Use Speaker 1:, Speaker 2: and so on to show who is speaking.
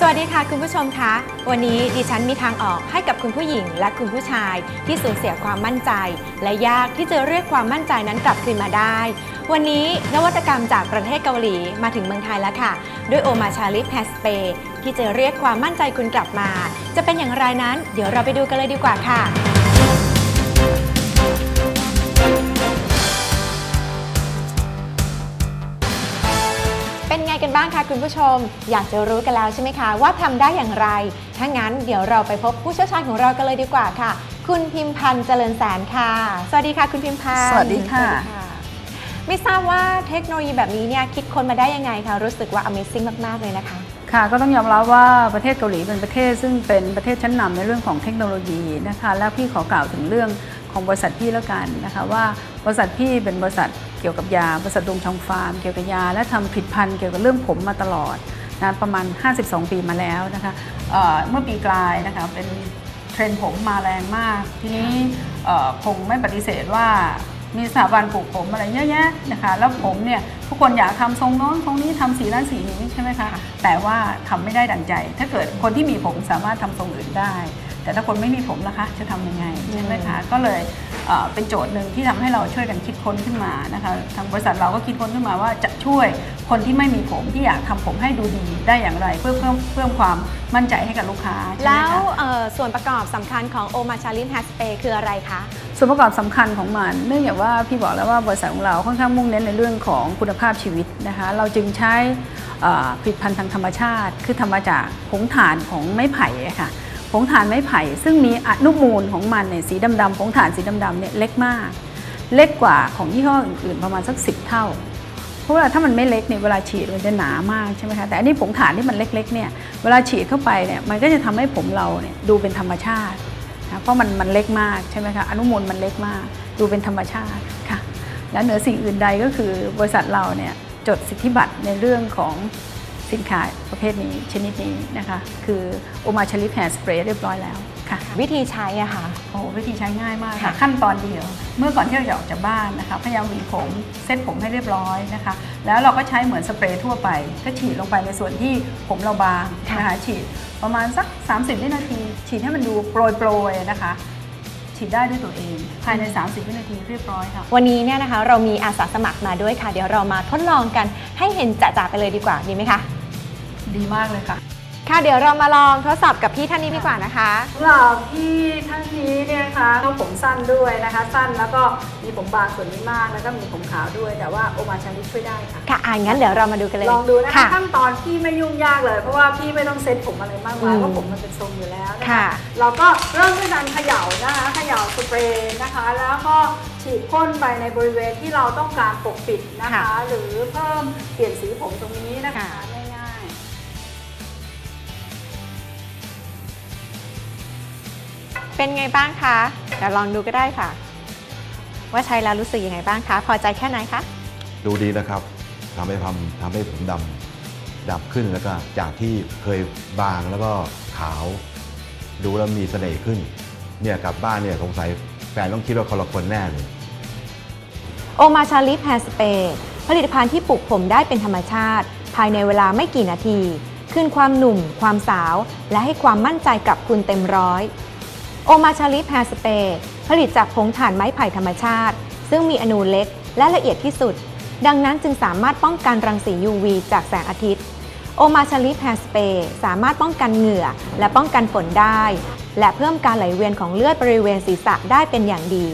Speaker 1: สวัสดีค่ะคุณผู้ชมคะวันนี้ดิฉันมีทางออกให้กับคุณผู้หญิงและคุณผู้ชายที่สูญเสียความมั่นใจ และยากที่จะเรียกความมั่นใจนั้นกลับคืนมาได้ วันนี้นวัตกรรมจากประเทศเกาหลีมาถึงเมืองไทยแล้วค่ะ ด้วยโอมาชาลิแพสเปที่จะเรียกความมั่นใจคุณกลับมา จะเป็นอย่างไรนั้น เดี๋ยวเราไปดูกันเลยดีกว่าค่ะ คะคุณผู้ชม อยากจะรู้กันแล้วใช่ไหมคะ ว่าทำได้อย่างไร ถ้างั้นเดี๋ยวเราไปพบผู้เชี่ยวชาญของเรากันเลยดีกว่าค่ะ คุณพิมพันธ์เจริญแสนค่ะ สวัสดีค่ะ คุณพิมพันธ์
Speaker 2: สวัสดีค่ะ
Speaker 1: สวัสดีไม่ทราบว่าเทคโนโลยีแบบนี้เนี่ยคิดค้นมาได้ยังไงคะรู้สึกว่า Amazing มากๆเลยนะคะ
Speaker 2: ค่ะก็ต้องยอมรับว่าประเทศเกาหลีเป็นประเทศซึ่งเป็นประเทศชั้นนำในเรื่องของเทคโนโลยีนะคะ แล้วพี่ขอกล่าวถึงเรื่องของบริษัทพี่แล้วกันนะคะว่าบริษัทพี่เป็นบริษัทเกี่ยวกับยาบริษัทดงชองฟาร์มเกี่ยวกับยา และทำผลิตภัณฑ์เกี่ยวกับเรื่องผมมาตลอดนะประมาณ 52 ปีมาแล้วนะคะเเมื่อปีกลายนะคะเป็นเทรนผมมาแรงมาก ทีนี้คงไม่ปฏิเสธว่ามีสถาบันปลูกผมอะไรเยอะแยะนะคะแล้วผมเนี่ยทุกคนอยากทำทรงน้นทรงนี้ทำสีนั้นสีนี้ใช่ไหมคะแต่ว่าทำไม่ได้ดังใจ ถ้าเกิดคนที่มีผมสามารถทำทรงอื่นได้ แต่ถ้าคนไม่มีผมล่ะคะจะทำยังไงใช่ไหมคะก็เลย เอ่อเป็นโจทย์หนึ่งที่ทำให้เราช่วยกันคิดค้นขึ้นมานะคะทางบริษัทเราก็คิดค้นขึ้นมาว่าจะช่วยคนที่ไม่มีผมที่อยากทำผมให้ดูดีได้อย่างไร เพื่อเพิ่มเพิ่มความมั่นใจให้กับลูกค้าใช่ไหม
Speaker 1: แล้ว
Speaker 2: คะ
Speaker 1: เอ่อส่วนประกอบสำคัญของ o m a c h a l i n h a s p a y คืออะไรคะ
Speaker 2: ส่วนประกอบสำคัญของมัน เนื่องจากว่าพี่บอกแล้วว่าบริษัทของเราค่อนข้างมุ่งเน้นในเรื่องของคุณภาพชีวิตนะคะเราจึงใช้เอ่อผลิตภัณฑ์ทางธรรมชาติ คือทำมาจากผงถ่านของไม้ไผ่อะค่ะ ผงถ่านไม้ไผ่ ซึ่งมีอนุมูลของมันเนี่ยสีดำๆผงถ่านสีดำๆเนี่ยเล็กมาก เล็กกว่าของยี่ห้ออื่นๆประมาณสัก 10 เท่า เพราะว่าถ้ามันไม่เล็กเนี่ยเวลาฉีดมันจะหนามากใช่ไหมคะแต่อันนี้ผงถ่านที่มันเล็กๆเนี่ยเวลาฉีดเข้าไปเนี่ยมันก็จะทำให้ผมเราเนี่ยดูเป็นธรรมชาตินะเพราะมันมันเล็กมากใช่ไหมคะอนุมูลมันเล็กมาก ดูเป็นธรรมชาติค่ะและเหนือสิ่งอื่นใดก็คือบริษัทเราเนี่ยจดสิทธิบัตรในเรื่องของ สินค้าประเภทนี้ชนิดนี้นะคะ คือโอมาชลิปแฮร์สเปรย์เรียบร้อยแล้วค่ะ
Speaker 1: วิธีใช้อะค่ะ
Speaker 2: โอ้วิธีใช้ง่ายมาก
Speaker 1: ค่ะ
Speaker 2: ค่ะ ขั้นตอนเดียว เมื่อก่อนที่เราจะออกจากบ้านนะคะพยายามหวีผมเซ็ตผมให้เรียบร้อยนะคะ แล้วเราก็ใช้เหมือนสเปรย์ทั่วไป ก็ฉีดลงไปในส่วนที่ผมเราบางนะคะฉีดประมาณสัก 30 วินาที ฉีดให้มันดูโปรยๆนะคะฉีดได้ด้วยตัวเอง ภายใน 30 วินาทีเรียบร้อยค่ะ
Speaker 1: วันนี้เนี่ยนะคะเรามีอาสาสมัครมาด้วยค่ะ เดี๋ยวเรามาทดลองกันให้เห็นจะๆไปเลยดีกว่าดีไหมคะ
Speaker 2: ดีมากเลยค่ะ
Speaker 1: ค่ะเดี๋ยวเรามาลองทดสอบกับพี่ท่านนี้ดีกว่านะคะ
Speaker 2: สำหรับพี่ท่านนี้เนี่ยนะคะเขาผมสั้นด้วยนะคะ สั้นแล้วก็มีผมบางส่วนนี้มากแล้วก็มีผมขาวด้วย แต่ว่าโอมาชาลิช่วยได้ค่ะ
Speaker 1: ค่ะอ่างั้นเดี๋ยวเรามาดูกันเลย
Speaker 2: ลองดูนะคะ
Speaker 1: ค่ะ
Speaker 2: ขั้นตอนพี่ไม่ยุ่งยากเลย เพราะว่าพี่ไม่ต้องเซ็ตผมอะไรมากมาย
Speaker 1: อืม
Speaker 2: เพราะผมมันเป็นทรงอยู่แล้วนะ
Speaker 1: ค่ะ
Speaker 2: คะเราก็เริ่มด้วยการเขย่านะคะเขย่าสเปรย์นะคะ แล้วก็ฉีดพ่นไปในบริเวณที่เราต้องการปกปิดนะคะ หรือเพิ่มเปลี่ยนสีผมตรงนี้นะคะ
Speaker 1: เป็นไงบ้างคะเดี๋ยวลองดูก็ได้ค่ะ ว่าใช้แล้วรู้สึกยังไงบ้างคะ พอใจแค่ไหนคะ
Speaker 3: ดูดีนะครับทำให้ทำทำให้ผมดำดำขึ้นแล้วก็จากที่เคยบางแล้วก็ขาว ดูแล้วมีเสน่ห์ขึ้น เนี่ยกลับบ้านเนี่ยสงสัยแฟนต้องคิดว่าคนละคนแน่เลย
Speaker 1: โอมาชาลิฟแฮร์สเปย์ผลิตภัณฑ์ที่ปลูกผมได้เป็นธรรมชาติ ภายในเวลาไม่กี่นาทีขึ้นความหนุ่ม ความสาว และให้ความมั่นใจกับคุณเต็มร้อย โอมาชาลิฟแฮร์สเปย์ผลิตจากผงถ่านไม้ไผ่ธรรมชาติ ซึ่งมีอนูเล็กและละเอียดที่สุด ดังนั้นจึงสามารถป้องกันรังสี UV จากแสงอาทิตย์ โอมาชาลิฟแฮร์สเปย์สามารถป้องกันเหงื่อและป้องกันฝนได้ และเพิ่มการไหลเวียนของเลือดบริเวณศีรษะได้เป็นอย่างดี